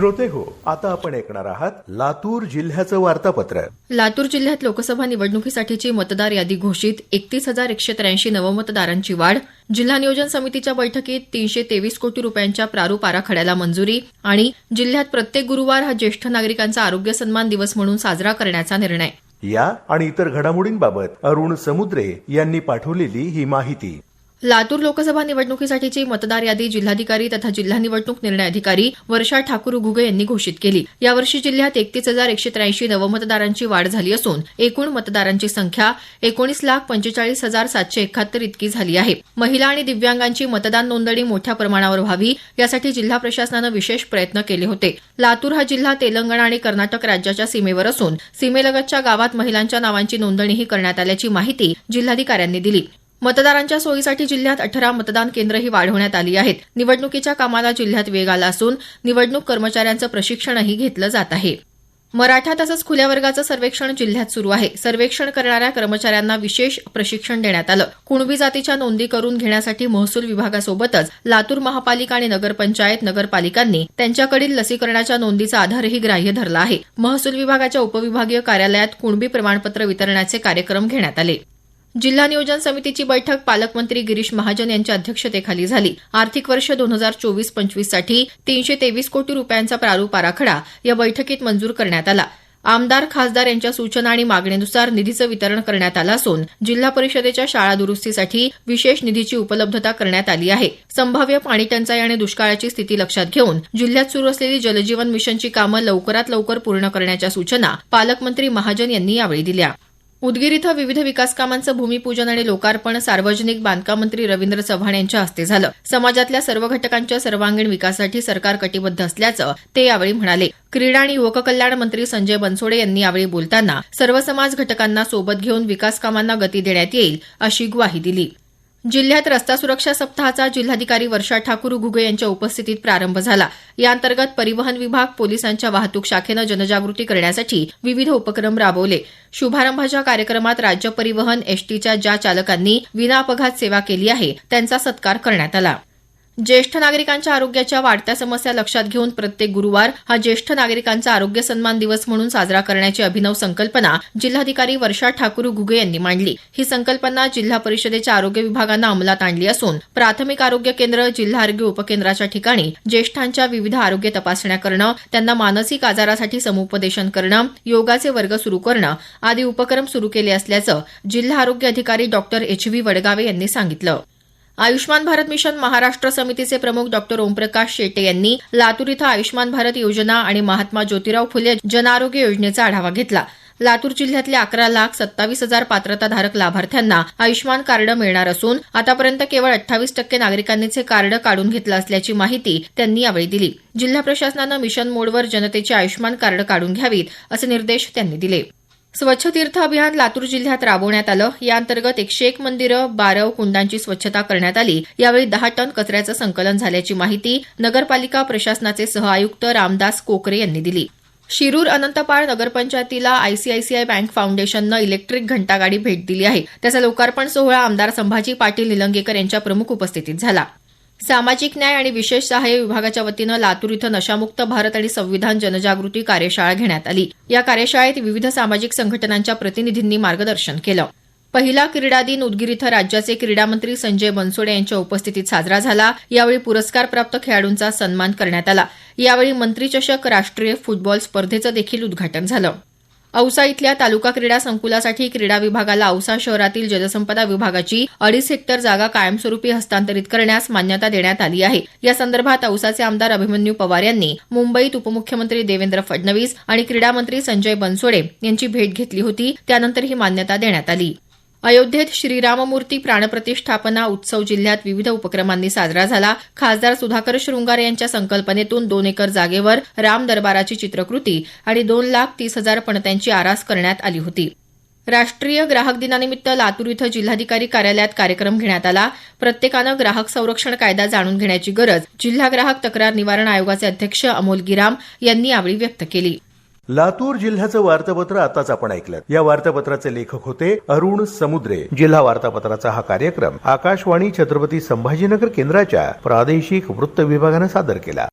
श्रोते हो आता आपण ऐकणार आहात लातूर जिल्ह्याचं वार्तापत्र. लातूर जिल्ह्यात लोकसभा निवडणुकीसाठीची मतदार यादी घोषित एकतीस हजार एकशे त्र्याऐंशी नवमतदारांची वाढ जिल्हा नियोजन समितीच्या बैठकीत तीनशे तेवीस कोटी रुपयांच्या प्रारूप आराखड्याला मंजुरी आणि जिल्ह्यात प्रत्येक गुरुवार हा ज्येष्ठ नागरिकांचा आरोग्य सन्मान दिवस म्हणून साजरा करण्याचा निर्णय. या आणि इतर घडामोडींबाबत अरुण समुद्रे यांनी पाठवलेली ही माहिती. लातूर लोकसभा निवडणुकीसाठीची मतदार यादी जिल्हाधिकारी तथा जिल्हा निवडणूक निर्णय अधिकारी वर्षा ठाकूर घुगे यांनी घोषित केली. यावर्षी जिल्ह्यात एकतीस हजार एकशे त्र्याऐंशी नवमतदारांची वाढ झाली असून एकूण मतदारांची संख्या एकोणीस लाख पंचेचाळीस हजार सातशे एकाहत्तर इतकी झाली आहे. महिला आणि दिव्यांगांची मतदान नोंदणी मोठ्या प्रमाणावर व्हावी यासाठी जिल्हा प्रशासनानं विशेष प्रयत्न केले होते. लातूर हा जिल्हा तेलंगणा आणि कर्नाटक राज्याच्या सीमेवर असून सीमेलगतच्या गावात महिलांच्या नावांची नोंदणीही करण्यात आल्याची माहिती जिल्हाधिकाऱ्यांनी दिली. मतदारांच्या सोयीसाठी जिल्ह्यात अठरा मतदान केंद्रही वाढवण्यात आली आहेत. निवडणुकीच्या कामाला जिल्ह्यात वेग आला असून निवडणूक कर्मचाऱ्यांचं प्रशिक्षणही घेतलं जात आहे. मराठा तसंच खुल्या वर्गाचं सर्वेक्षण जिल्ह्यात सुरू आहे. सर्वेक्षण करणाऱ्या कर्मचाऱ्यांना विशेष प्रशिक्षण देण्यात आलं. कुणबी जातीच्या नोंदी करून घेण्यासाठी महसूल विभागासोबतच लातूर महापालिका आणि नगरपंचायत नगरपालिकांनी त्यांच्याकडील लसीकरणाच्या नोंदीचा आधारही ग्राह्य धरला आहे. महसूल विभागाच्या उपविभागीय कार्यालयात कुणबी प्रमाणपत्र वितरणाचे कार्यक्रम घेण्यात आले. जिल्हा नियोजन समितीची बैठक पालकमंत्री गिरीश महाजन यांच्या अध्यक्षतेखाली झाली. आर्थिक वर्ष दोन हजार चोवीस पंचवीससाठी तीनशे तेवीस कोटी रुपयांचा प्रारूप आराखडा या बैठकीत मंजूर करण्यात आला. आमदार खासदार यांच्या सूचना आणि मागणीनुसार निधीचं वितरण करण्यात आलं असून जिल्हा परिषदेच्या शाळा दुरुस्तीसाठी विशेष निधीची उपलब्धता करण्यात आली आहे. संभाव्य पाणी टंचाई आणि दुष्काळाची स्थिती लक्षात घेऊन जिल्ह्यात सुरू असलेली जलजीवन मिशनची कामं लवकरात लवकर पूर्ण करण्याच्या सूचना पालकमंत्री महाजन यांनी यावेळी दिल्या. उदगीर इथं विविध विकास कामांचं भूमिपूजन आणि लोकार्पण सार्वजनिक बांधकाम मंत्री रवींद्र चव्हाण यांच्या हस्ते झालं. समाजातल्या सर्व घटकांच्या सर्वांगीण विकासासाठी सरकार कटिबद्ध असल्याचं ते यावेळी म्हणाले. क्रीडा आणि युवक कल्याण मंत्री संजय बनसोडे यांनी यावेळी बोलताना सर्व समाज घटकांना सोबत घेऊन विकास कामांना गती देण्यात येईल अशी ग्वाही दिली. जिल्ह्यात रस्ता सुरक्षा सप्ताहाचा जिल्हाधिकारी वर्षा ठाकूर घुगे यांच्या उपस्थितीत प्रारंभ झाला. याअंतर्गत परिवहन विभाग पोलिसांच्या वाहतूक शाखेनं जनजागृती करण्यासाठी विविध उपक्रम राबवले. शुभारंभाच्या कार्यक्रमात राज्य परिवहन एसटीच्या ज्या चालकांनी विना अपघात सेवा केली आहे त्यांचा सत्कार करण्यात आला. ज्येष्ठ नागरिकांच्या आरोग्याच्या वाढत्या समस्या लक्षात घेऊन प्रत्येक गुरुवार हा ज्येष्ठ नागरिकांचा आरोग्य सन्मान दिवस म्हणून साजरा करण्याची अभिनव संकल्पना जिल्हाधिकारी वर्षा ठाकूर घुगे यांनी मांडली. ही संकल्पना जिल्हा परिषदेच्या आरोग्य विभागानं अंमलात आणली असून प्राथमिक आरोग्य केंद्र जिल्हा आरोग्य उपकेंद्राच्या ठिकाणी ज्येष्ठांच्या विविध आरोग्य तपासण्या करणं त्यांना मानसिक आजारासाठी समुपदेशन करणं योगाचे वर्ग सुरू करणं आदी उपक्रम सुरू केले असल्याचं जिल्हा आरोग्य अधिकारी डॉक्टर एच व्ही वडगावे यांनी सांगितलं. आयुष्मान भारत मिशन महाराष्ट्र समितीचे प्रमुख डॉ. ओमप्रकाश शेटे यांनी लातूर इथं आयुष्मान भारत योजना आणि महात्मा ज्योतिराव फुले जनआरोग्य योजनेचा आढावा घेतला. लातूर जिल्ह्यातल्या अकरा लाख सत्तावीस हजार पात्रताधारक लाभार्थ्यांना आयुष्मान कार्ड मिळणार असून आतापर्यंत केवळ अठ्ठावीस टक्के नागरिकांनीच हे कार्ड काढून घेतलं असल्याची माहिती त्यांनी यावेळी दिली. जिल्हा प्रशासनानं मिशन मोडवर जनतेची आयुष्मान कार्ड काढून घ्यावीत असे निर्देश त्यांनी दिले. स्वच्छ तीर्थ अभियान लातूर जिल्ह्यात राबवण्यात आलं. याअंतर्गत एकशे एक मंदिरं बारव कुंडांची स्वच्छता करण्यात आली. यावेळी दहा टन कचऱ्याचं संकलन झाल्याची माहिती नगरपालिका प्रशासनाचे सहआयुक्त रामदास कोकरे यांनी दिली. शिरूर अनंतपाळ नगरपंचायतीला आयसीआयसीआय बँक फाउंडेशननं इलेक्ट्रिक घंटागाडी भेट दिली आहे. त्याचा लोकार्पण सोहळा आमदार संभाजी पाटील निलंगेकर यांच्या प्रमुख उपस्थितीत झाला. सामाजिक न्याय आणि विशेष सहाय्य विभागाच्या वतीनं लातूर इथं नशामुक्त भारत आणि संविधान जनजागृती कार्यशाळा घेण्यात आली. या कार्यशाळेत विविध सामाजिक संघटनांच्या प्रतिनिधींनी मार्गदर्शन केलं. पहिला क्रीडा दिन उदगीर इथं राज्याचे क्रीडा मंत्री संजय बनसोडे यांच्या उपस्थितीत साजरा झाला. यावेळी पुरस्कारप्राप्त खेळाडूंचा सन्मान करण्यात आला. यावेळी मंत्रीचषक राष्ट्रीय फुटबॉल स्पर्धेचं देखील उद्घाटन झालं. औसा इथल्या तालुका क्रीडा संकुलासाठी क्रीडा विभागाला औसा शहरातील जलसंपदा विभागाची अडीच हेक्टर जागा कायमस्वरूपी हस्तांतरित करण्यास मान्यता देण्यात आली आहे. या संदर्भात औसाचे आमदार अभिमन्यू पवार यांनी मुंबईत उपमुख्यमंत्री देवेंद्र फडणवीस आणि क्रीडा मंत्री संजय बनसोडे यांची भेट घेतली होती. त्यानंतर ही मान्यता देण्यात आली. अयोध्येत श्रीराममूर्ती प्राणप्रतिष्ठापना उत्सव जिल्ह्यात विविध उपक्रमांनी साजरा झाला. खासदार सुधाकर शृंगार यांच्या संकल्पनेतून दोन एकर जागेवर राम दरबाराची चित्रकृती आणि दोन लाख तीस हजार पणत्यांची आरास करण्यात आली होती. राष्ट्रीय ग्राहक दिनानिमित्त लातूर इथं जिल्हाधिकारी कार्यालयात कार्यक्रम घेण्यात आला. प्रत्येकानं ग्राहक संरक्षण कायदा जाणून घेण्याची गरज जिल्हा ग्राहक तक्रार निवारण आयोगाचे अध्यक्ष अमोल गिराम यांनी यावेळी व्यक्त केली. लातूर जिल्ह्याचं वार्तापत्र आताच आपण ऐकलं. या वार्तापत्राचे लेखक होते अरुण समुद्रे. जिल्हा वार्तापत्राचा हा कार्यक्रम आकाशवाणी छत्रपती संभाजीनगर केंद्राच्या प्रादेशिक वृत्त विभागानं सादर केला.